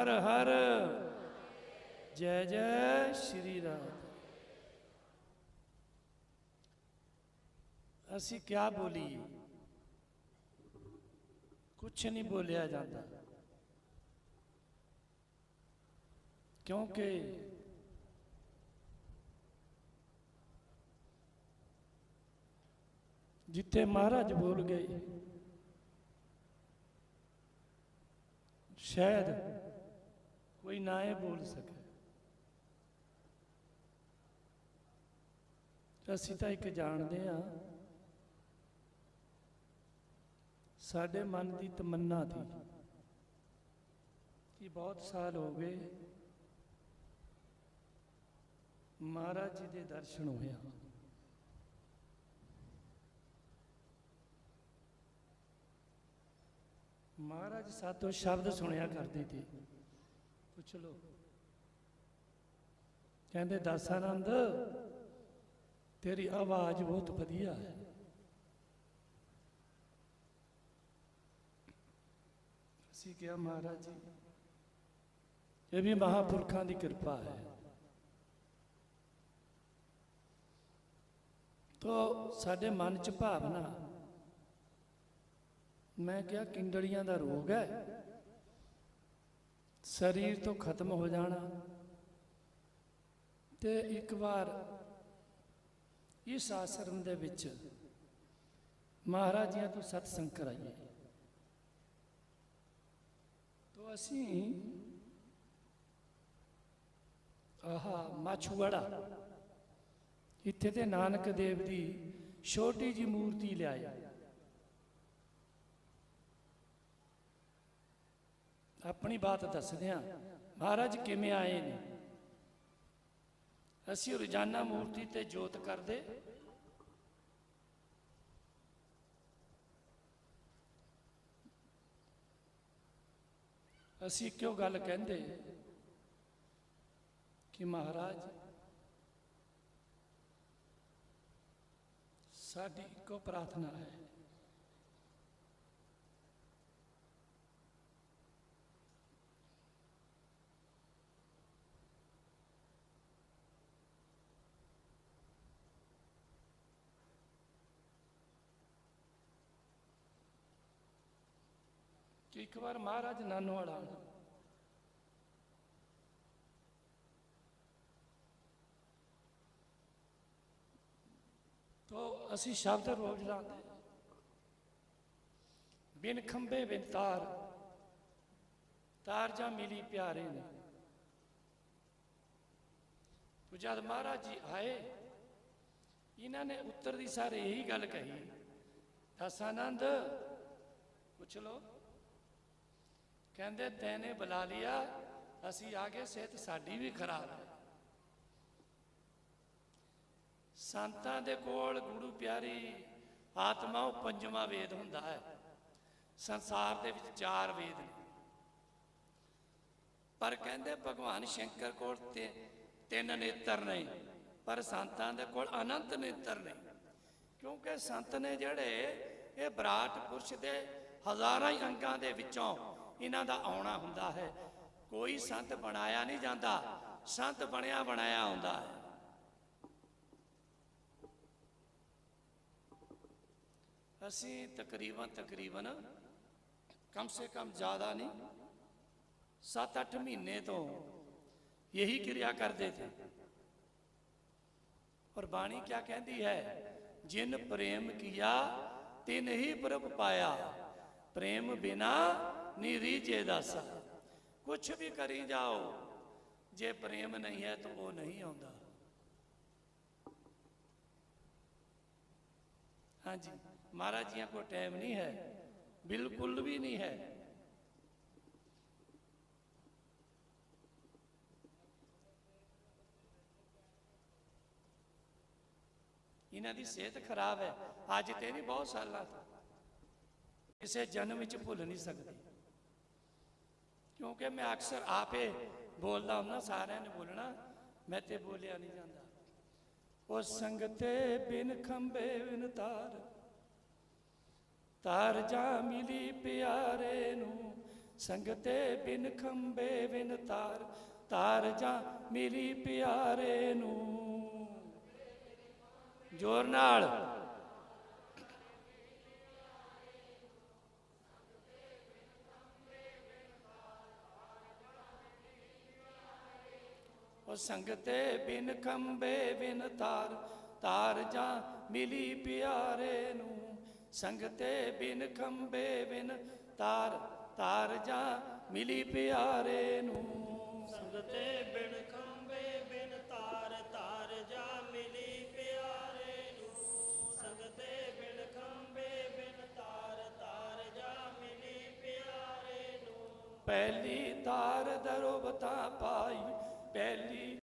ਹਰ ਹਰ। ਜੈ ਜੈ ਸ਼੍ਰੀ ਰਾਮ। ਅਸੀਂ ਕਿਆ ਬੋਲੀਏ? ਕੁਛ ਨਹੀਂ ਬੋਲਿਆ ਜਾਂਦਾ। ਕਿਉਂਕਿ ਜਿੱਥੇ ਮਹਾਰਾਜ ਬੋਲ ਗਏ, ਸ਼ਾਇਦ ਕੋਈ ਨਾ ਇਹ ਬੋਲ ਸਕੇ। ਅਸੀਂ ਤਾਂ ਇੱਕ ਜਾਣਦੇ ਆ ਸਾਡੇ ਮਨ ਦੀ ਤਮੰਨਾ ਸੀ ਕਿ ਬਹੁਤ ਸਾਲ ਹੋ ਗਏ ਮਹਾਰਾਜ ਜੀ ਦੇ ਦਰਸ਼ਨ ਹੋਇਆ ਮਹਾਰਾਜ ਸਾਤੋਂ ਸ਼ਬਦ ਸੁਣਿਆ ਕਰਦੇ ਸੀ ਪੁੱਛ ਲੋ ਕਹਿੰਦੇ ਦਾਸਾਨੰਦ ਤੇਰੀ ਆਵਾਜ਼ ਬਹੁਤ ਵਧੀਆ ਹੈ। ਅਸੀਂ ਕਿਹਾ, ਮਹਾਰਾਜ ਜੀ, ਇਹ ਵੀ ਮਹਾਪੁਰਖਾਂ ਦੀ ਕਿਰਪਾ ਹੈ। ਤੋ ਸਾਡੇ ਮਨ ਚ ਭਾਵਨਾ, ਮੈਂ ਕਿਹਾ ਕਿੰਡੜੀਆਂ ਦਾ ਰੋਗ ਹੈ? ਸਰੀਰ ਤੋਂ ਖਤਮ ਹੋ ਜਾਣਾ। ਤੇ ਇੱਕ ਵਾਰ ਇਸ ਆਸ਼ਰਮ ਦੇ ਵਿੱਚ ਮਹਾਰਾਜ ਜੀਆਂ ਤੋਂ ਸਤਸੰਗ ਕਰਾਈਏ ਤੋ ਅਸੀਂ ਆਹਾ ਮਾਛੂਵਾੜਾ ਇੱਥੇ ਤੇ ਨਾਨਕ ਦੇਵ ਦੀ ਛੋਟੀ ਜੀ ਮੂਰਤੀ ਲਿਆਇਆ ਆਪਣੀ ਬਾਤ ਦੱਸਦੇ ਆ ਮਹਾਰਾਜ ਕਿਵੇਂ ਆਏ ਨੇ? ਅਸੀਂ ਰੋਜ਼ਾਨਾ ਮੂਰਤੀ ਤੇ ਜੋਤ ਕਰਦੇ। ਅਸੀਂ ਕਿਉਂ ਗੱਲ ਕਹਿੰਦੇ? ਕਿ ਮਹਾਰਾਜ, ਸਾਡੀ ਇੱਕੋ ਪ੍ਰਾਰਥਨਾ ਹੈ। ਇੱਕ ਵਾਰ ਮਹਾਰਾਜ ਨਾਨੋਵਾਲਾ ਆਉਣਾ ਤੋ ਅਸੀਂ ਸ਼ਬਦ ਰੋਜ਼ ਲਾਉਂਦੇ ਬਿਨ ਖੰਬੇ ਬਿਨ ਤਾਰ। ਤਾਰ ਜਾਂ ਮਿਲੀ ਪਿਆਰੇ ਨੇ। ਤੋ ਜਦ ਮਹਾਰਾਜ ਜੀ ਆਏ, ਇਹਨਾਂ ਨੇ ਉੱਤਰ ਦੀ ਸਾਰੇ ਇਹੀ ਗੱਲ ਕਹੀ। ਦਸਾਨੰਦ, ਪੁੱਛ ਲੋ ਕਹਿੰਦੇ ਤੈਨੇ ਬੁਲਾ ਲਿਆ, ਅਸੀਂ ਆ ਗਏ ਸਿਹਤ ਸਾਡੀ ਵੀ ਖਰਾਬ ਹੈ। ਸੰਤਾਂ ਦੇ ਕੋਲ ਗੁਰੂ ਪਿਆਰੀ, ਆਤਮਾ ਉਹ ਪੰਜਵਾਂ ਵੇਦ ਹੁੰਦਾ ਹੈ। ਸੰਸਾਰ ਦੇ ਵਿੱਚ ਚਾਰ ਵੇਦ ਨੇ। ਪਰ ਕਹਿੰਦੇ, ਭਗਵਾਨ ਸ਼ੰਕਰ ਕੋਲ ਤੇ ਤਿੰਨ ਨੇਤਰ ਨਹੀਂ ਪਰ ਸੰਤਾਂ ਦੇ ਕੋਲ ਅਨੰਤ ਨੇਤਰ ਨੇ। ਕਿਉਂਕਿ ਸੰਤ ਨੇ ਜਿਹੜੇ, ਇਹ ਬਰਾਟ ਪੁਰਸ਼ ਦੇ ਹਜ਼ਾਰਾਂ ਹੀ ਅੰਗਾਂ ਦੇ ਵਿੱਚੋਂ ਇਹਨਾਂ ਦਾ ਆਉਣਾ ਹੁੰਦਾ ਹੈ। ਕੋਈ ਸੰਤ ਬਣਾਇਆ ਨਹੀਂ ਜਾਂਦਾ। ਸੰਤ ਬਣਿਆ ਬਣਾਇਆ ਹੁੰਦਾ ਹੈ। ਅਸੀਂ ਤਕਰੀਬਨ ਤਕਰੀਬਨ ਕਮ ਸੇ ਕਮ ਜ਼ਿਆਦਾ ਨਹੀਂ 7-8 ਮਹੀਨੇ ਤੋਂ ਯਹੀ ਕਿਰਿਆ ਕਰਦੇ ਥੇ ਔਰ ਬਾਣੀ ਕਿਆ ਕਹਿੰਦੀ ਹੈ? ਜਿਨ ਪ੍ਰੇਮ ਕੀਆ, ਤਿਨ ਹੀ ਪ੍ਰਭ ਪਾਇਆ। ਪ੍ਰੇਮ ਬਿਨਾ ਨਿਰੀਜੇ ਦਾਸਾ। ਕੁਛ ਵੀ ਕਰੀ ਜਾਓ। ਜੇ ਪ੍ਰੇਮ ਨਹੀਂ ਹੈ ਤਾਂ ਉਹ ਨਹੀਂ ਆਉਂਦਾ। ਹਾਂਜੀ, ਮਹਾਰਾਜ ਜੀਆਂ ਕੋਲ ਟਾਈਮ ਨਹੀਂ ਹੈ। ਬਿਲਕੁਲ ਵੀ ਨਹੀਂ ਹੈ। ਇਹਨਾਂ ਦੀ ਸਿਹਤ ਖਰਾਬ ਹੈ। ਅੱਜ ਤੇ ਨਹੀਂ, ਬਹੁਤ ਸਾਲਾਂ ਤੋਂ। ਕਿਸੇ ਜਨਮ ਵਿੱਚ ਭੁੱਲ ਨਹੀਂ ਸਕਦੇ। ਕਿਉਂਕਿ ਮੈਂ ਅਕਸਰ ਆਪੇ ਬੋਲਦਾ ਹੁੰਦਾ, ਸਾਰਿਆਂ ਨੇ ਬੋਲਣਾ, ਮੈਂ ਤੇ ਬੋਲਿਆ ਨਹੀਂ ਜਾਂਦਾ। ਉਹ ਸੰਗਤੇ ਬਿਨ ਖੰਬੇ ਬਿਨ ਤਾਰ ਤਾਰ ਜਾ ਮਿਲੀ ਪਿਆਰੇ ਨੂੰ, ਸੰਗਤੇ ਬਿਨ ਖੰਬੇ ਬਿਨ ਤਾਰ ਤਾਰ ਜਾ ਮਿਲੀ ਪਿਆਰੇ ਨੂੰ। ਜੋਰ ਨਾਲ। ਉਹ ਸੰਗਤੇ ਬਿਨ ਖੰਬੇ ਬਿਨ ਤਾਰ ਤਾਰ ਜਾ ਮਿਲੀ ਪਿਆਰੇ ਨੂੰ। ਸੰਗਤੇ ਬਿਨ ਖੰਬੇ ਬਿਨ ਤਾਰ ਤਾਰ ਜਾ ਮਿਲੀ ਪਿਆਰੇ ਨੂੰ। ਸੰਗਤੇ ਬਿਨ ਖੰਬੇ ਬਿਨ ਤਾਰ ਤਾਰ ਜਾ ਮਿਲੀ ਪਿਆਰੇ ਨੂੰ। ਸੰਗਤੇ ਬਿਨ ਖੰਬੇ ਬਿਨ ਤਾਰ ਤਾਰ ਜਾ ਮਿਲੀ ਪਿਆਰੇ ਨੂੰ। ਪਹਿਲੀ ਤਾਰ ਦਰੋਬਤਾ ਪਾਈ ਪਹਿਲੀ